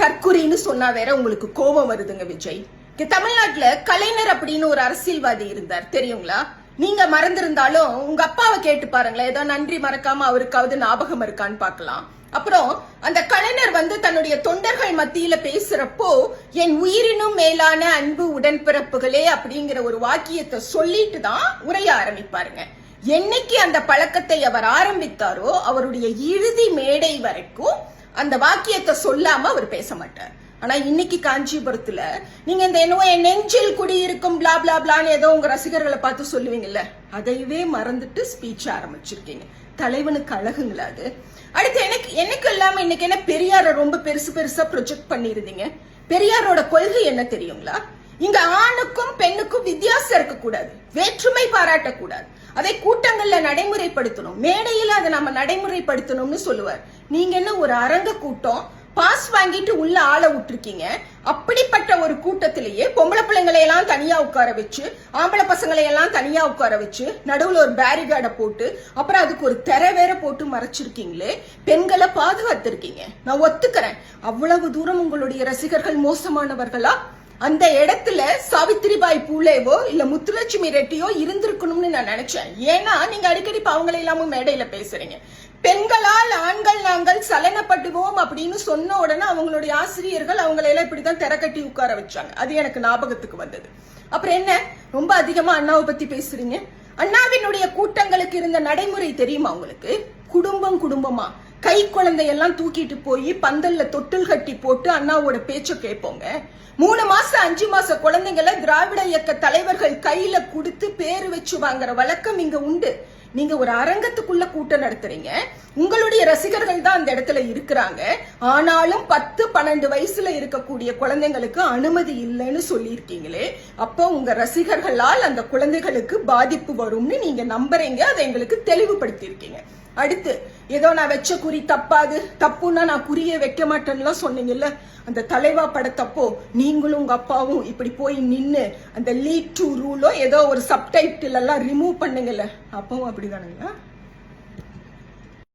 தற்குறின்னு சொன்னா வேற உங்களுக்கு கோபம் வருதுங்க விஜய். தமிழ்நாட்டுல கலைஞர் அப்படின்னு ஒரு அரசியல்வாதி இருந்தார் தெரியுங்களா? நீங்க மறந்திருந்தாலும் உங்க அப்பாவை கேட்டு பாருங்களேன் ஏதோ நன்றி மறக்காம அவருக்காவது ஞாபகம் இருக்கான்னு பாக்கலாம் அப்புறம் அந்த கலைஞர் வந்து தன்னுடைய தொண்டர்கள் மத்தியில பேசுறப்போ என் உயிரினும் மேலான அன்பு உடன்பிறப்புகளே அப்படிங்கிற ஒரு வாக்கியத்தை சொல்லிட்டு தான் உரைய ஆரம்பிப்பாருங்க. என்னைக்கு அந்த பழக்கத்தை அவர் ஆரம்பித்தாரோ அவருடைய இறுதி மேடை வரைக்கும் அந்த வாக்கியத்தை சொல்லாம அவர் பேச மாட்டார். ஆனா இன்னைக்கு காஞ்சிபுரத்துல நீங்க இந்த என்னவோ என் நெஞ்சில் குடியிருக்கும் பிளா பிளா பிளான்னு ஏதோ உங்க ரசிகர்களை பார்த்து சொல்லுவீங்கல்ல அதையவே மறந்துட்டு ஸ்பீச் ஆரம்பிச்சிருக்கீங்க. தலைவனுக்கு அழகுங்களா அது? அடுத்து எனக்கு எனக்கு இல்லாம இன்னைக்கு என்ன பெரியார ரொம்ப பெருசு பெருசா ப்ரொஜெக்ட் பண்ணிருந்தீங்க பெரியாரோட கொள்கை என்ன தெரியுங்களா? இங்க ஆணுக்கும் பெண்ணுக்கும் வித்தியாசம் இருக்கக்கூடாது. வேற்றுமை பாராட்டக்கூடாது. அதை கூட்டங்கள்ல நடைமுறைப்படுத்தணும். மேடையில அதை நம்ம நடைமுறைப்படுத்தணும்னு சொல்லுவார். நீங்க என்ன ஒரு அரங்க கூட்டம் பாஸ் வாங்கிட்டு உள்ள ஆளை விட்டுருக்கீங்க. அப்படிப்பட்ட ஒரு கூட்டத்திலேயே பொம்பளை பிள்ளைங்களை எல்லாம் தனியா உட்கார வச்சு ஆம்பளை பசங்களை எல்லாம் தனியா உட்கார வச்சு நடுவுல ஒரு பேரிகார்டை போட்டு அப்புறம் அதுக்கு ஒரு திரை வேற போட்டு மறைச்சிருக்கீங்களே பெண்களை பாதுகாத்திருக்கீங்க. நான் ஒத்துக்கிறேன். அவ்வளவு தூரம் உங்களுடைய ரசிகர்கள் மோசமானவர்களா? அந்த இடத்துல சாவித்திரிபாய் பூலேவோ இல்ல முத்துலட்சுமி ரெட்டியோ இருந்திருக்கணும்னு நான் நினைச்சேன். ஏன்னா நீங்க அடிக்கடி அவங்கள இல்லாம மேடையில பேசுறீங்க. பெண்களால் ஆண்கள் நாங்கள் சலனப்படுவோம் அப்படின்னு சொன்ன உடனே அவங்களுடைய ஆசிரியர்கள் அவங்கள எல்லாம் இப்படிதான் திறக்கட்டி உட்கார வச்சாங்க. அது எனக்கு ஞாபகத்துக்கு வந்தது. அப்புறம் என்ன? ரொம்ப அதிகமா அண்ணாவை பத்தி பேசுறீங்க. அண்ணாவினுடைய கூட்டங்களுக்கு இருந்த நடைமுறை தெரியுமா உங்களுக்கு? குடும்பம் குடும்பமா? கை குழந்தையெல்லாம் தூக்கிட்டு போய் பந்தல்ல தொட்டில் கட்டி போட்டு அண்ணாவோட பேச்ச கேட்போங்க மூணு மாசம் அஞ்சு மாச குழந்தைங்களை திராவிட இயக்க தலைவர்கள் கையில கொடுத்து பேரு வச்சு வாங்குற வழக்கம் இங்க உண்டு. நீங்க ஒரு அரங்கத்துக்குள்ள கூட்டம் நடத்துறீங்க. உங்களுடைய ரசிகர்கள் தான் அந்த இடத்துல இருக்கிறாங்க. ஆனாலும் பத்து பன்னெண்டு வயசுல இருக்கக்கூடிய குழந்தைங்களுக்கு அனுமதி இல்லைன்னு சொல்லியிருக்கீங்களே. அப்போ உங்க ரசிகர்களால் அந்த குழந்தைகளுக்கு பாதிப்பு வரும்னு நீங்க நம்புறீங்க. அதை எங்களுக்கு தெளிவுபடுத்தியிருக்கீங்க. அடுத்து ஏதோ நான் வச்ச குறி தப்பாது தப்புன்னா நான் குறிய வைக்க மாட்டேன்னுலாம் சொன்னீங்கல்ல? அந்த தலைவா படத்தப்போ நீங்களும் உங்க அப்பாவும் இப்படி போய் நின்று அந்த லீட் டு ரூலோ ஏதோ ஒரு சப்டைட்டில் எல்லாம் ரிமூவ் பண்ணுங்கல்ல? அப்பவும் அப்படிதானுங்களா?